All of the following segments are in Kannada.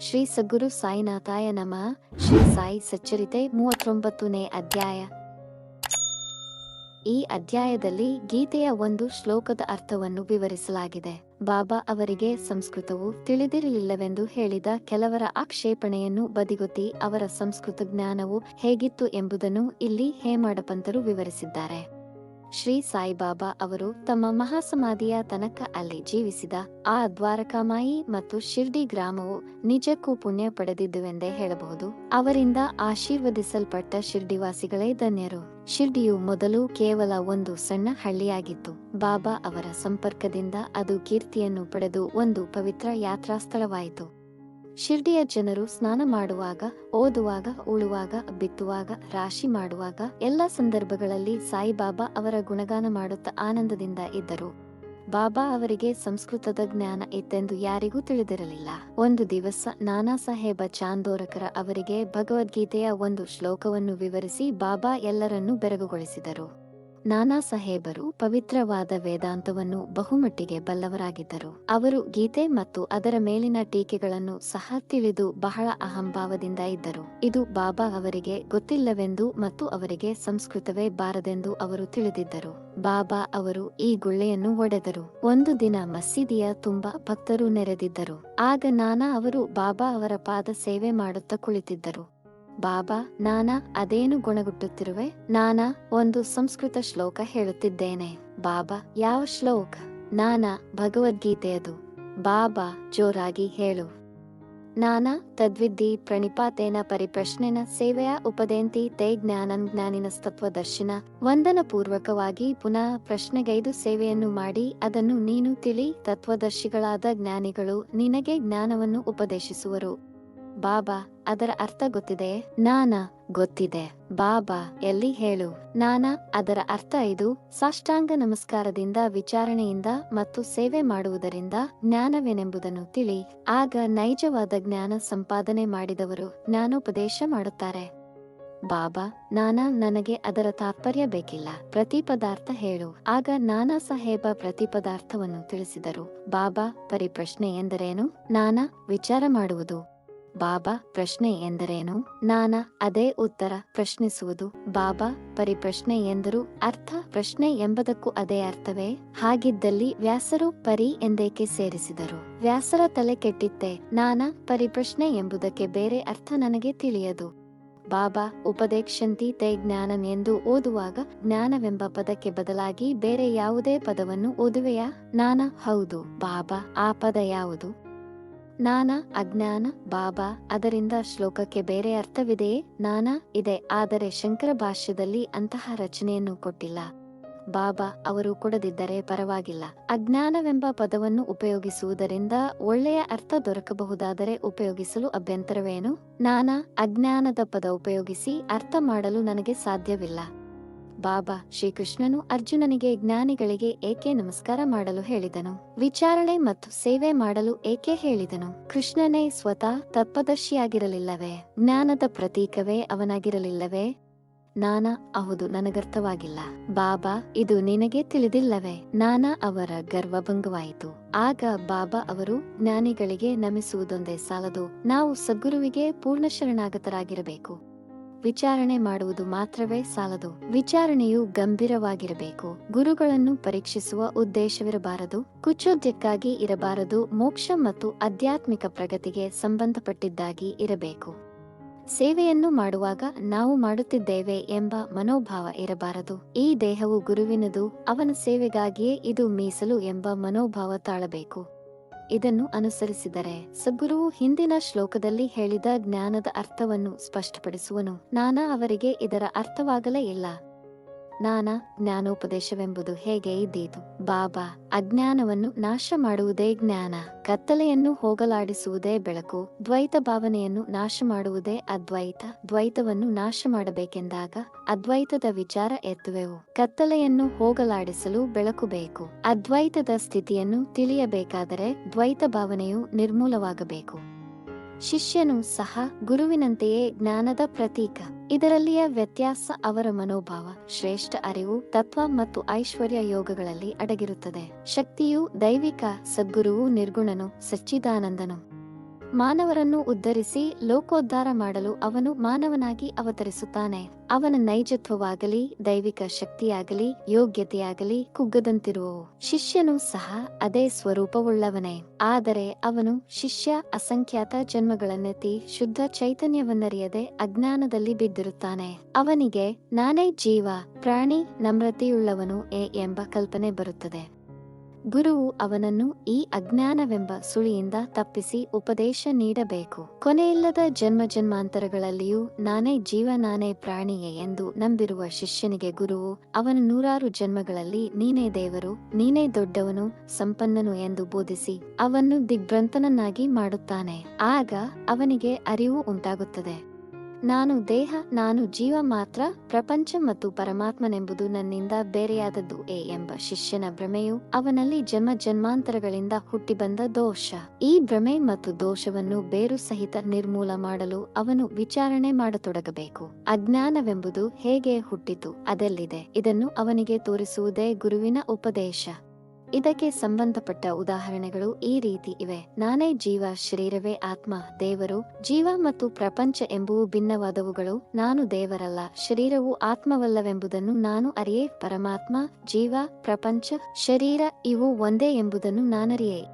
ಶ್ರೀ ಸದ್ಗುರು ಸಾಯಿನಾಥಾಯ ನಮಃ. ಶ್ರೀ ಸಾಯಿ ಸಚ್ಚರಿತೆ ಮೂವತ್ತೊಂಬತ್ತನೇ ಅಧ್ಯಾಯ. ಈ ಅಧ್ಯಾಯದಲ್ಲಿ ಗೀತೆಯ ಒಂದು ಶ್ಲೋಕದ ಅರ್ಥವನ್ನು ವಿವರಿಸಲಾಗಿದೆ. ಬಾಬಾ ಅವರಿಗೆ ಸಂಸ್ಕೃತವು ತಿಳಿದಿರಲಿಲ್ಲವೆಂದು ಹೇಳಿದ ಕೆಲವರ ಆಕ್ಷೇಪಣೆಯನ್ನು ಬದಿಗೊತ್ತಿ ಅವರ ಸಂಸ್ಕೃತ ಜ್ಞಾನವು ಹೇಗಿತ್ತು ಎಂಬುದನ್ನು ಇಲ್ಲಿ ಹೇಮಾಡಪಂತರು ವಿವರಿಸಿದ್ದಾರೆ. ಶ್ರೀ ಸಾಯಿಬಾಬಾ ಅವರು ತಮ್ಮ ಮಹಾಸಮಾಧಿಯ ತನಕ ಅಲ್ಲಿ ಜೀವಿಸಿದ ಆ ದ್ವಾರಕಾಮಾಯಿ ಮತ್ತು ಶಿರ್ಡಿ ಗ್ರಾಮವು ನಿಜಕ್ಕೂ ಪುಣ್ಯ ಪಡೆದಿದ್ದುವೆಂದೇ ಹೇಳಬಹುದು. ಅವರಿಂದ ಆಶೀರ್ವದಿಸಲ್ಪಟ್ಟ ಶಿರ್ಡಿವಾಸಿಗಳೇ ಧನ್ಯರು. ಶಿರ್ಡಿಯು ಮೊದಲು ಕೇವಲ ಒಂದು ಸಣ್ಣ ಹಳ್ಳಿಯಾಗಿತ್ತು. ಬಾಬಾ ಅವರ ಸಂಪರ್ಕದಿಂದ ಅದು ಕೀರ್ತಿಯನ್ನು ಪಡೆದು ಒಂದು ಪವಿತ್ರ ಯಾತ್ರಾ ಸ್ಥಳವಾಯಿತು ಶಿರ್ಡಿಯ ಜನರು ಸ್ನಾನ ಮಾಡುವಾಗ, ಓದುವಾಗ, ಉಳುವಾಗ, ಬಿತ್ತುವಾಗ, ರಾಶಿ ಮಾಡುವಾಗ ಎಲ್ಲ ಸಂದರ್ಭಗಳಲ್ಲಿ ಸಾಯಿಬಾಬಾ ಅವರ ಗುಣಗಾನ ಮಾಡುತ್ತಾ ಆನಂದದಿಂದ ಇದ್ದರು. ಬಾಬಾ ಅವರಿಗೆ ಸಂಸ್ಕೃತದ ಜ್ಞಾನ ಇತ್ತೆಂದು ಯಾರಿಗೂ ತಿಳಿದಿರಲಿಲ್ಲ. ಒಂದು ದಿವಸ ನಾನಾ ಸಾಹೇಬ ಚಾಂದೋರಕರ ಅವರಿಗೆ ಭಗವದ್ಗೀತೆಯ ಒಂದು ಶ್ಲೋಕವನ್ನು ವಿವರಿಸಿ ಬಾಬಾ ಎಲ್ಲರನ್ನೂ ಬೆರಗುಗೊಳಿಸಿದರು. ನಾನಾ ಸಾಹೇಬರು ಪವಿತ್ರವಾದ ವೇದಾಂತವನ್ನು ಬಹುಮಟ್ಟಿಗೆ ಬಲ್ಲವರಾಗಿದ್ದರು. ಅವರು ಗೀತೆ ಮತ್ತು ಅದರ ಮೇಲಿನ ಟೀಕೆಗಳನ್ನು ಸಹ ತಿಳಿದು ಬಹಳ ಅಹಂಭಾವದಿಂದ ಇದ್ದರು. ಇದು ಬಾಬಾ ಅವರಿಗೆ ಗೊತ್ತಿಲ್ಲವೆಂದು ಮತ್ತು ಅವರಿಗೆ ಸಂಸ್ಕೃತವೇ ಬಾರದೆಂದು ಅವರು ತಿಳಿದಿದ್ದರು. ಬಾಬಾ ಅವರು ಈ ಗುಳ್ಳೆಯನ್ನು ಒಡೆದರು. ಒಂದು ದಿನ ಮಸೀದಿಯ ತುಂಬಾ ಭಕ್ತರು ನೆರೆದಿದ್ದರು. ಆಗ ನಾನಾ ಅವರು ಬಾಬಾ ಅವರ ಪಾದ ಸೇವೆ ಮಾಡುತ್ತಾ ಕುಳಿತಿದ್ದರು. ಬಾಬಾ, ನಾನಾ, ಅದೇನು ಗುಣಗುಟ್ಟುತ್ತಿರುವೆ? ನಾನಾ, ಒಂದು ಸಂಸ್ಕೃತ ಶ್ಲೋಕ ಹೇಳುತ್ತಿದ್ದೇನೆ. ಬಾಬಾ, ಯಾವ ಶ್ಲೋಕ? ನಾನಾ ಭಗವದ್ಗೀತೆಯದು ಬಾಬಾ, ಜೋರಾಗಿ ಹೇಳು. ನಾನಾ ತದ್ವಿದ್ಧಿ ಪ್ರಣಿಪಾತೇನ, ಪರಿಪ್ರಶ್ನೆನ, ಸೇವೆಯ, ಉಪದೇಂತಿ, ತೇ ಜ್ಞಾನಂ ಜ್ಞಾನಿನ ತತ್ವದರ್ಶಿನ ವಂದನ ಪೂರ್ವಕವಾಗಿ ಪುನಃ ಪ್ರಶ್ನೆಗೈದು ಸೇವೆಯನ್ನು ಮಾಡಿ, ಅದನ್ನು ನೀನು ತಿಳಿ, ತತ್ವದರ್ಶಿಗಳಾದ ಜ್ಞಾನಿಗಳು ನಿನಗೆ ಜ್ಞಾನವನ್ನು ಉಪದೇಶಿಸುವರು. ಬಾಬಾ, ಅದರ ಅರ್ಥ ಗೊತ್ತಿದೆ ನಾನಾ, ಗೊತ್ತಿದೆ. ಬಾಬಾ, ಎಲ್ಲಿ ಹೇಳು? ನಾನಾ, ಅದರ ಅರ್ಥ ಇದು, ಸಾಷ್ಟಾಂಗ ನಮಸ್ಕಾರದಿಂದ ವಿಚಾರಣೆಯಿಂದ ಮತ್ತು ಸೇವೆ ಮಾಡುವುದರಿಂದ ಜ್ಞಾನವೇನೆಂಬುದನ್ನು ತಿಳಿ, ಆಗ ನೈಜವಾದ ಜ್ಞಾನ ಸಂಪಾದನೆ ಮಾಡಿದವರು ಜ್ಞಾನೋಪದೇಶ ಮಾಡುತ್ತಾರೆ. ಬಾಬಾ, ನಾನಾ, ನನಗೆ ಅದರ ತಾತ್ಪರ್ಯ ಬೇಕಿಲ್ಲ. ಪ್ರತಿ ಪದಾರ್ಥ ಹೇಳು. ಆಗ ನಾನಾ ಸಾಹೇಬ ಪ್ರತಿ ಪದಾರ್ಥವನ್ನು ತಿಳಿಸಿದರು. ಬಾಬಾ, ಪರಿಪ್ರಶ್ನೆ ಎಂದರೇನು? ನಾನಾ, ವಿಚಾರ ಮಾಡುವುದು. ಬಾಬಾ, ಪ್ರಶ್ನೆ ಎಂದರೇನು? ನಾನ ಅದೇ ಉತ್ತರ ಪ್ರಶ್ನಿಸುವುದು. ಬಾಬಾ, ಪರಿಪ್ರಶ್ನೆ ಎಂದರು. ಅರ್ಥ, ಪ್ರಶ್ನೆ ಎಂಬುದಕ್ಕೂ ಅದೇ ಅರ್ಥವೇ? ಹಾಗಿದ್ದಲ್ಲಿ ವ್ಯಾಸರು ಪರಿ ಎಂದೇಕೆ ಸೇರಿಸಿದರು? ವ್ಯಾಸರ ತಲೆ ಕೆಟ್ಟಿತ್ತೆ. ನಾನ ಪರಿಪ್ರಶ್ನೆ ಎಂಬುದಕ್ಕೆ ಬೇರೆ ಅರ್ಥ ನನಗೆ ತಿಳಿಯದು. ಬಾಬಾ, ಉಪದೇಕ್ಷಂತಿ ತೇ ಜ್ಞಾನಂ ಎಂದು ಓದುವಾಗ ಜ್ಞಾನವೆಂಬ ಪದಕ್ಕೆ ಬದಲಾಗಿ ಬೇರೆ ಯಾವುದೇ ಪದವನ್ನು ಓದುವೆಯಾ? ನಾನ, ಹೌದು. ಬಾಬಾ, ಆ ಪದ ಯಾವುದು? ನಾನಾ ಅಜ್ಞಾನ, ಬಾಬಾ ಅದರಿಂದ ಶ್ಲೋಕಕ್ಕೆ ಬೇರೆ ಅರ್ಥವಿದೆಯೇ? ನಾನಾ ಇದೆ, ಆದರೆ ಶಂಕರ ಭಾಷ್ಯದಲ್ಲಿ ಅಂತಹ ರಚನೆಯನ್ನು ಕೊಟ್ಟಿಲ್ಲ. ಬಾಬಾ ಅವರು ಕೊಡದಿದ್ದರೆ ಪರವಾಗಿಲ್ಲ. ಅಜ್ಞಾನವೆಂಬ ಪದವನ್ನು ಉಪಯೋಗಿಸುವುದರಿಂದ ಒಳ್ಳೆಯ ಅರ್ಥ ದೊರಕಬಹುದಾದರೆ ಉಪಯೋಗಿಸಲು ಅಭ್ಯಂತರವೇನು? ನಾನಾ ಅಜ್ಞಾನದ ಪದ ಉಪಯೋಗಿಸಿ ಅರ್ಥ ಮಾಡಲು ನನಗೆ ಸಾಧ್ಯವಿಲ್ಲ. ಬಾಬಾ ಶ್ರೀಕೃಷ್ಣನು ಅರ್ಜುನನಿಗೆ ಜ್ಞಾನಿಗಳಿಗೆ ಏಕೆ ನಮಸ್ಕಾರ ಮಾಡಲು ಹೇಳಿದನು? ವಿಚಾರಣೆ ಮತ್ತು ಸೇವೆ ಮಾಡಲು ಏಕೆ ಹೇಳಿದನು? ಕೃಷ್ಣನೇ ಸ್ವತಃ ತತ್ವದರ್ಶಿಯಾಗಿರಲಿಲ್ಲವೇ ಜ್ಞಾನದ ಪ್ರತೀಕವೇ ಅವನಾಗಿರಲಿಲ್ಲವೇ? ನಾನಾ, ಹೌದು, ನನಗರ್ಥವಾಗಿಲ್ಲ. ಬಾಬಾ, ಇದು ನಿನಗೆ ತಿಳಿದಿಲ್ಲವೇ? ನಾನಾ ಅವರ ಗರ್ವಭಂಗವಾಯಿತು. ಆಗ ಬಾಬಾ ಅವರು, ಜ್ಞಾನಿಗಳಿಗೆ ನಮಿಸುವುದೊಂದೇ ಸಾಲದು, ನಾವು ಸದ್ಗುರುವಿಗೆ ಪೂರ್ಣ ಶರಣಾಗತರಾಗಿರಬೇಕು. ವಿಚಾರಣೆ ಮಾಡುವುದು ಮಾತ್ರವೇ ಸಾಲದು. ವಿಚಾರಣೆಯು ಗಂಭೀರವಾಗಿರಬೇಕು. ಗುರುಗಳನ್ನು ಪರೀಕ್ಷಿಸುವ ಉದ್ದೇಶವಿರಬಾರದು. ಕುಚೋದ್ಯಕ್ಕಾಗಿ ಇರಬಾರದು. ಮೋಕ್ಷ ಮತ್ತು ಆಧ್ಯಾತ್ಮಿಕ ಪ್ರಗತಿಗೆ ಸಂಬಂಧಪಟ್ಟಿದ್ದಾಗಿ ಇರಬೇಕು. ಸೇವೆಯನ್ನು ಮಾಡುವಾಗ ನಾವು ಮಾಡುತ್ತಿದ್ದೇವೆ ಎಂಬ ಮನೋಭಾವ ಇರಬಾರದು. ಈ ದೇಹವು ಗುರುವಿನದು, ಅವನ ಸೇವೆಗಾಗಿಯೇ ಇದು ಮೀಸಲು ಎಂಬ ಮನೋಭಾವ ತಾಳಬೇಕು. ಇದನ್ನು ಅನುಸರಿಸಿದರೆ ಸದ್ಗುರುವು ಹಿಂದಿನ ಶ್ಲೋಕದಲ್ಲಿ ಹೇಳಿದ ಜ್ಞಾನದ ಅರ್ಥವನ್ನು ಸ್ಪಷ್ಟಪಡಿಸುವನು. ನಾನಾ ಅವರಿಗೆ ಇದರ ಅರ್ಥವಾಗಲೇ ಇಲ್ಲ. ನಾನಾ ಜ್ಞಾನೋಪದೇಶವೆಂಬುದು ಹೇಗೆ ಇದ್ದೀತು? ಬಾಬಾ, ಅಜ್ಞಾನವನ್ನು ನಾಶ ಮಾಡುವುದೇ ಜ್ಞಾನ. ಕತ್ತಲೆಯನ್ನು ಹೋಗಲಾಡಿಸುವುದೇ ಬೆಳಕು. ದ್ವೈತ ಭಾವನೆಯನ್ನು ನಾಶ ಮಾಡುವುದೇ ಅದ್ವೈತ. ದ್ವೈತವನ್ನು ನಾಶ ಮಾಡಬೇಕೆಂದಾಗ ಅದ್ವೈತದ ವಿಚಾರ ಎತ್ತುವೆವು. ಕತ್ತಲೆಯನ್ನು ಹೋಗಲಾಡಿಸಲು ಬೆಳಕು ಬೇಕು. ಅದ್ವೈತದ ಸ್ಥಿತಿಯನ್ನು ತಿಳಿಯಬೇಕಾದರೆ ದ್ವೈತ ಭಾವನೆಯು ನಿರ್ಮೂಲವಾಗಬೇಕು. ಶಿಷ್ಯನು ಸಹ ಗುರುವಿನಂತೆಯೇ ಜ್ಞಾನದ ಪ್ರತೀಕ. ಇದರಲ್ಲಿಯ ವ್ಯತ್ಯಾಸ ಅವರ ಮನೋಭಾವ, ಶ್ರೇಷ್ಠ ಅರಿವು, ತತ್ವ ಮತ್ತು ಐಶ್ವರ್ಯ ಯೋಗಗಳಲ್ಲಿ ಅಡಗಿರುತ್ತದೆ. ಶಕ್ತಿಯು ದೈವಿಕ ಸದ್ಗುರುವು ನಿರ್ಗುಣನು, ಸಚ್ಚಿದಾನಂದನು. ಮಾನವರನ್ನು ಉದ್ಧರಿಸಿ ಲೋಕೋದ್ಧಾರ ಮಾಡಲು ಅವನು ಮಾನವನಾಗಿ ಅವತರಿಸುತ್ತಾನೆ. ಅವನ ನೈಜತ್ವವಾಗಲಿ, ದೈವಿಕ ಶಕ್ತಿಯಾಗಲಿ, ಯೋಗ್ಯತೆಯಾಗಲಿ ಕುಗ್ಗದಂತಿರುವವು. ಶಿಷ್ಯನು ಸಹ ಅದೇ ಸ್ವರೂಪವುಳ್ಳವನೇ. ಆದರೆ ಅವನು ಶಿಷ್ಯ ಅಸಂಖ್ಯಾತ ಜನ್ಮಗಳನ್ನೆತ್ತಿ ಶುದ್ಧ ಚೈತನ್ಯವನ್ನರಿಯದೆ ಅಜ್ಞಾನದಲ್ಲಿ ಬಿದ್ದಿರುತ್ತಾನೆ. ಅವನಿಗೆ ನಾನೇ ಜೀವ, ಪ್ರಾಣಿ, ನಮ್ರತೆಯುಳ್ಳವನು ಎ ಎಂಬ ಕಲ್ಪನೆ ಬರುತ್ತದೆ. ಗುರುವು ಅವನನ್ನು ಈ ಅಜ್ಞಾನವೆಂಬ ಸುಳಿಯಿಂದ ತಪ್ಪಿಸಿ ಉಪದೇಶ ನೀಡಬೇಕು. ಕೊನೆಯಿಲ್ಲದ ಜನ್ಮ ಜನ್ಮಾಂತರಗಳಲ್ಲಿಯೂ ನಾನೇ ಜೀವ ನಾನೇ ಪ್ರಾಣಿಯೇ ಎಂದು ನಂಬಿರುವ ಶಿಷ್ಯನಿಗೆ ಗುರುವು, ಅವನ ನೂರಾರು ಜನ್ಮಗಳಲ್ಲಿ ನೀನೇ ದೇವರು, ನೀನೇ ದೊಡ್ಡವನು, ಸಂಪನ್ನನು ಎಂದು ಬೋಧಿಸಿ ಅವನ್ನು ದಿಗ್ಭ್ರಂತನನ್ನಾಗಿ ಮಾಡುತ್ತಾನೆ. ಆಗ ಅವನಿಗೆ ಅರಿವು ಉಂಟಾಗುತ್ತದೆ. ನಾನು ದೇಹ, ನಾನು ಜೀವ ಮಾತ್ರ, ಪ್ರಪಂಚ ಮತ್ತು ಪರಮಾತ್ಮನೆಂಬುದು ನನ್ನಿಂದ ಬೇರೆಯಾದದ್ದು ಎ ಎಂಬ ಶಿಷ್ಯನ ಭ್ರಮೆಯು ಅವನಲ್ಲಿ ಜನ್ಮ ಜನ್ಮಾಂತರಗಳಿಂದ ಹುಟ್ಟಿಬಂದ ದೋಷ. ಈ ಭ್ರಮೆ ಮತ್ತು ದೋಷವನ್ನು ಬೇರು ಸಹಿತ ನಿರ್ಮೂಲ ಮಾಡಲು ಅವನು ವಿಚಾರಣೆ ಮಾಡತೊಡಗಬೇಕು. ಅಜ್ಞಾನವೆಂಬುದು ಹೇಗೆ ಹುಟ್ಟಿತು ಅದೆಲ್ಲಿದೆ ಇದನ್ನು ಅವನಿಗೆ ತೋರಿಸುವುದೇ ಗುರುವಿನ ಉಪದೇಶ. ಇದಕ್ಕೆ ಸಂಬಂಧಪಟ್ಟ ಉದಾಹರಣೆಗಳು ಈ ರೀತಿ ಇವೆ. ನಾನೇ ಜೀವ, ಶರೀರವೇ ಆತ್ಮ, ದೇವರು. ಜೀವ ಮತ್ತು ಪ್ರಪಂಚ ಎಂಬುವು ಭಿನ್ನವಾದವುಗಳು. ನಾನು ದೇವರಲ್ಲ, ಶರೀರವು ಆತ್ಮವಲ್ಲವೆಂಬುದನ್ನು ನಾನು ಅರಿಯೇ. ಪರಮಾತ್ಮ, ಜೀವ, ಪ್ರಪಂಚ, ಶರೀರ ಇವು ಒಂದೇ ಎಂಬುದನ್ನು ನಾನರಿಯೇ.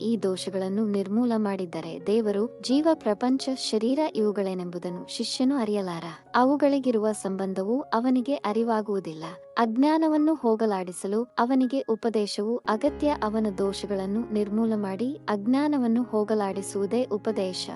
ಈ ದೋಷಗಳನ್ನು ನಿರ್ಮೂಲ ಮಾಡಿದ್ದರೆ ದೇವರು, ಜೀವ, ಪ್ರಪಂಚ, ಶರೀರ ಇವುಗಳೇನೆಂಬುದನ್ನು ಶಿಷ್ಯನು ಅರಿಯಲಾರ. ಅವುಗಳಿಗಿರುವ ಸಂಬಂಧವು ಅವನಿಗೆ ಅರಿವಾಗುವುದಿಲ್ಲ. ಅಜ್ಞಾನವನ್ನು ಹೋಗಲಾಡಿಸಲು ಅವನಿಗೆ ಉಪದೇಶವು ಅಗತ್ಯ ಅವನ ದೋಷಗಳನ್ನು ನಿರ್ಮೂಲ ಮಾಡಿ ಅಜ್ಞಾನವನ್ನು ಹೋಗಲಾಡಿಸುವುದೇ ಉಪದೇಶ.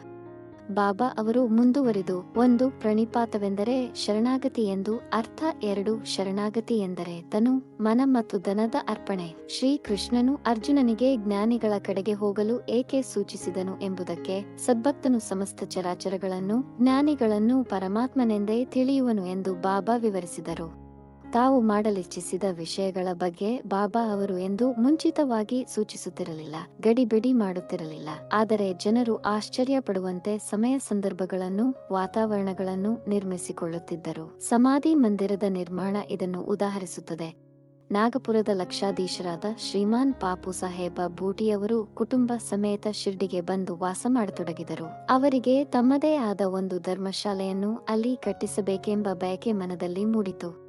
ಬಾಬಾ ಅವರು ಮುಂದುವರಿದು, ಒಂದು ಪ್ರಣಿಪಾತವೆಂದರೆ ಶರಣಾಗತಿ ಎಂದು ಅರ್ಥ, ಎರಡು ಶರಣಾಗತಿ ಎಂದರೆ ತನು, ಮನ ಮತ್ತು ದನದ ಅರ್ಪಣೆ. ಶ್ರೀಕೃಷ್ಣನು ಅರ್ಜುನನಿಗೆ ಜ್ಞಾನಿಗಳ ಕಡೆಗೆ ಹೋಗಲು ಏಕೆ ಸೂಚಿಸಿದನು ಎಂಬುದಕ್ಕೆ ಸದ್ಭಕ್ತನು ಸಮಸ್ತ ಚರಾಚರಗಳನ್ನು, ಜ್ಞಾನಿಗಳನ್ನು ಪರಮಾತ್ಮನೆಂದೇ ತಿಳಿಯುವನು ಎಂದು ಬಾಬಾ ವಿವರಿಸಿದರು. ತಾವು ಮಾಡಲಿಚ್ಛಿಸಿದ ವಿಷಯಗಳ ಬಗ್ಗೆ ಬಾಬಾ ಅವರು ಎಂದು ಮುಂಚಿತವಾಗಿ ಸೂಚಿಸುತ್ತಿರಲಿಲ್ಲ, ಗಡಿಬಿಡಿ ಮಾಡುತ್ತಿರಲಿಲ್ಲ. ಆದರೆ ಜನರು ಆಶ್ಚರ್ಯ ಪಡುವಂತೆ ಸಮಯ ಸಂದರ್ಭಗಳನ್ನು, ವಾತಾವರಣಗಳನ್ನು ನಿರ್ಮಿಸಿಕೊಳ್ಳುತ್ತಿದ್ದರು. ಸಮಾಧಿ ಮಂದಿರದ ನಿರ್ಮಾಣ ಇದನ್ನು ಉದಾಹರಿಸುತ್ತದೆ. ನಾಗಪುರದ ಲಕ್ಷಾಧೀಶರಾದ ಶ್ರೀಮಾನ್ ಪಾಪು ಸಾಹೇಬ ಬೂಟಿಯವರು ಕುಟುಂಬ ಸಮೇತ ಶಿರ್ಡಿಗೆ ಬಂದು ವಾಸ ಮಾಡತೊಡಗಿದರು. ಅವರಿಗೆ ತಮ್ಮದೇ ಆದ ಒಂದು ಧರ್ಮಶಾಲೆಯನ್ನು ಅಲ್ಲಿ ಕಟ್ಟಿಸಬೇಕೆಂಬ ಬಯಕೆ ಮನದಲ್ಲಿ ಮೂಡಿತು.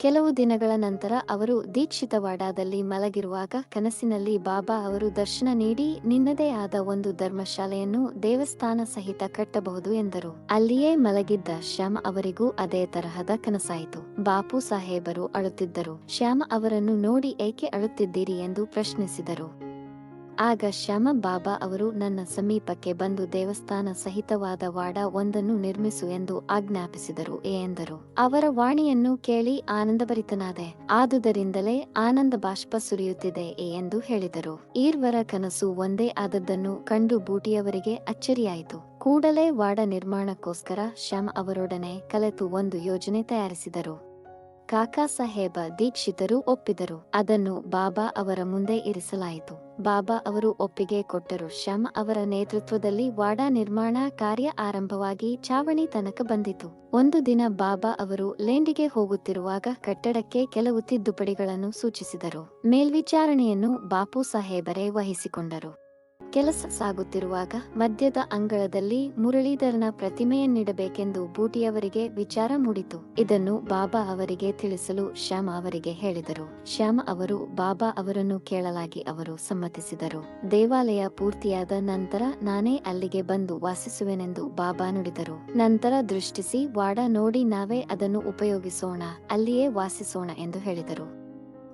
ಕೆಲವು ದಿನಗಳ ನಂತರ ಅವರು ದೀಕ್ಷಿತವಾಡಾದಲ್ಲಿ ಮಲಗಿರುವಾಗ ಕನಸಿನಲ್ಲಿ ಬಾಬಾ ಅವರು ದರ್ಶನ ನೀಡಿ ನಿನ್ನದೇ ಆದ ಒಂದು ಧರ್ಮಶಾಲೆಯನ್ನು ದೇವಸ್ಥಾನ ಸಹಿತ ಕಟ್ಟಬಹುದು ಎಂದರು. ಅಲ್ಲಿಯೇ ಮಲಗಿದ್ದ ಶ್ಯಾಮ ಅವರಿಗೂ ಅದೇ ತರಹದ ಕನಸಾಯಿತು. ಬಾಪು ಸಾಹೇಬರು ಅಳುತ್ತಿದ್ದರು. ಶ್ಯಾಮ ಅವರನ್ನು ನೋಡಿ ಏಕೆ ಅಳುತ್ತಿದ್ದೀರಿ ಎಂದು ಪ್ರಶ್ನಿಸಿದರು. ಆಗ ಶ್ಯಾಮ ಬಾಬಾ ಅವರು ನನ್ನ ಸಮೀಪಕ್ಕೆ ಬಂದು ದೇವಸ್ಥಾನ ಸಹಿತವಾದ ವಾಡ ಒಂದನ್ನು ನಿರ್ಮಿಸು ಎಂದು ಆಜ್ಞಾಪಿಸಿದರು ಎಂದರು. ಅವರ ವಾಣಿಯನ್ನು ಕೇಳಿ ಆನಂದಭರಿತನಾದೆ. ಆದುದರಿಂದಲೇ ಆನಂದ ಬಾಷ್ಪ ಸುರಿಯುತ್ತಿದೆ ಎಂದು ಹೇಳಿದರು. ಈರ್ವರ ಕನಸು ಒಂದೇ ಆದದ್ದನ್ನು ಕಂಡು ಬೂಟಿಯವರಿಗೆ ಅಚ್ಚರಿಯಾಯಿತು. ಕೂಡಲೇ ವಾಡ ನಿರ್ಮಾಣಕ್ಕೋಸ್ಕರ ಶ್ಯಾಮ್ ಅವರೊಡನೆ ಕಲೆತು ಒಂದು ಯೋಜನೆ ತಯಾರಿಸಿದರು. ಕಾಕಾ ಸಾಹೇಬ ದೀಕ್ಷಿತರು ಒಪ್ಪಿದರು. ಅದನ್ನು ಬಾಬಾ ಅವರ ಮುಂದೆ ಇರಿಸಲಾಯಿತು. ಬಾಬಾ ಅವರು ಒಪ್ಪಿಗೆ ಕೊಟ್ಟರು. ಶ್ಯಾಮ್ ಅವರ ನೇತೃತ್ವದಲ್ಲಿ ವಾಡಾ ನಿರ್ಮಾಣ ಕಾರ್ಯ ಆರಂಭವಾಗಿ ಚಾವಣಿ ತನಕ ಬಂದಿತು. ಒಂದು ದಿನ ಬಾಬಾ ಅವರು ಲೇಂಡಿಗೆ ಹೋಗುತ್ತಿರುವಾಗ ಕಟ್ಟಡಕ್ಕೆ ಕೆಲವು ತಿದ್ದುಪಡಿಗಳನ್ನು ಸೂಚಿಸಿದರು. ಮೇಲ್ವಿಚಾರಣೆಯನ್ನು ಬಾಪು ಸಾಹೇಬರೇ ವಹಿಸಿಕೊಂಡರು. ಕೆಲಸ ಸಾಗುತ್ತಿರುವಾಗ ಮಧ್ಯದ ಅಂಗಳದಲ್ಲಿ ಮುರಳೀಧರನ ಪ್ರತಿಮೆಯನ್ನಿಡಬೇಕೆಂದು ಬೂಟಿಯವರಿಗೆ ವಿಚಾರ ಮೂಡಿತು. ಇದನ್ನು ಬಾಬಾ ಅವರಿಗೆ ತಿಳಿಸಲು ಶ್ಯಾಮ ಅವರಿಗೆ ಹೇಳಿದರು. ಶ್ಯಾಮ ಅವರು ಬಾಬಾ ಅವರನ್ನು ಕೇಳಲಾಗಿ ಅವರು ಸಮ್ಮತಿಸಿದರು. ದೇವಾಲಯ ಪೂರ್ತಿಯಾದ ನಂತರ ನಾನೇ ಅಲ್ಲಿಗೆ ಬಂದು ವಾಸಿಸುವೆನೆಂದು ಬಾಬಾ ನುಡಿದರು. ನಂತರ ದೃಷ್ಟಿಸಿ, ವಾಡ, ನೋಡಿ ನಾವೇ ಅದನ್ನು ಉಪಯೋಗಿಸೋಣ, ಅಲ್ಲಿಯೇ ವಾಸಿಸೋಣ ಎಂದು ಹೇಳಿದರು.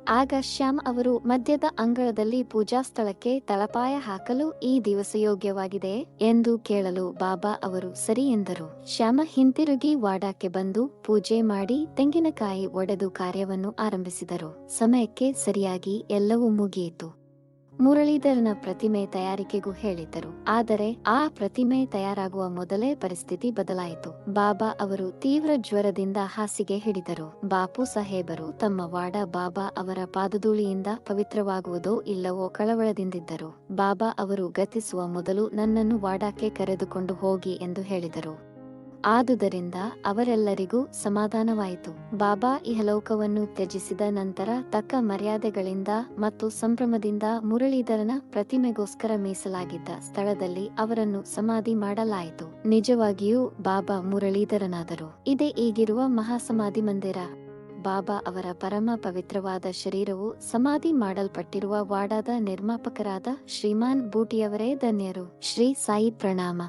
ಆಗ ಶ್ಯಾಮ್ ಅವರು ಮಧ್ಯದ ಅಂಗಳದಲ್ಲಿ ಪೂಜಾ ಸ್ಥಳಕ್ಕೆ ತಳಪಾಯ ಹಾಕಲು ಈ ದಿವಸ ಯೋಗ್ಯವಾಗಿದೆ ಎಂದು ಕೇಳಲು ಬಾಬಾ ಅವರು ಸರಿ ಎಂದರು. ಶ್ಯಾಮ ಹಿಂತಿರುಗಿ ವಾಡಾಕ್ಕೆ ಬಂದು ಪೂಜೆ ಮಾಡಿ ತೆಂಗಿನಕಾಯಿ ಒಡೆದು ಕಾರ್ಯವನ್ನು ಆರಂಭಿಸಿದರು. ಸಮಯಕ್ಕೆ ಸರಿಯಾಗಿ ಎಲ್ಲವೂ ಮುಗಿಯಿತು. ಮುರಳೀಧರನ ಪ್ರತಿಮೆ ತಯಾರಿಕೆಗೂ ಹೇಳಿದ್ದರು. ಆದರೆ ಆ ಪ್ರತಿಮೆ ತಯಾರಾಗುವ ಮೊದಲೇ ಪರಿಸ್ಥಿತಿ ಬದಲಾಯಿತು. ಬಾಬಾ ಅವರು ತೀವ್ರ ಜ್ವರದಿಂದ ಹಾಸಿಗೆ ಹಿಡಿದರು. ಬಾಪು ಸಾಹೇಬರು ತಮ್ಮ ವಾಡ ಬಾಬಾ ಅವರ ಪಾದಧೂಳಿಯಿಂದ ಪವಿತ್ರವಾಗುವುದೋ ಇಲ್ಲವೋ ಕಳವಳದಿಂದಿದ್ದರು. ಬಾಬಾ ಅವರು ಗತಿಸುವ ಮೊದಲು ನನ್ನನ್ನು ವಾಡಾಕ್ಕೆ ಕರೆದುಕೊಂಡು ಹೋಗಿ ಎಂದು ಹೇಳಿದರು. ಆದುದರಿಂದ ಅವರೆಲ್ಲರಿಗೂ ಸಮಾಧಾನವಾಯಿತು. ಬಾಬಾ ಇಹಲೋಕವನ್ನು ತ್ಯಜಿಸಿದ ನಂತರ ತಕ್ಕ ಮರ್ಯಾದೆಗಳಿಂದ ಮತ್ತು ಸಂಭ್ರಮದಿಂದ ಮುರಳೀಧರನ ಪ್ರತಿಮೆಗೋಸ್ಕರ ಮೀಸಲಾಗಿದ್ದ ಸ್ಥಳದಲ್ಲಿ ಅವರನ್ನು ಸಮಾಧಿ ಮಾಡಲಾಯಿತು. ನಿಜವಾಗಿಯೂ ಬಾಬಾ ಮುರಳೀಧರನಾದರು. ಇದೇ ಈಗಿರುವ ಮಹಾಸಮಾಧಿ ಮಂದಿರ. ಬಾಬಾ ಅವರ ಪರಮ ಪವಿತ್ರವಾದ ಶರೀರವು ಸಮಾಧಿ ಮಾಡಲ್ಪಟ್ಟಿರುವ ವಾಡಾದ ನಿರ್ಮಾಪಕರಾದ ಶ್ರೀಮಾನ್ ಬೂಟಿಯವರೇ ಧನ್ಯರು. ಶ್ರೀ ಸಾಯಿ ಪ್ರಣಾಮ.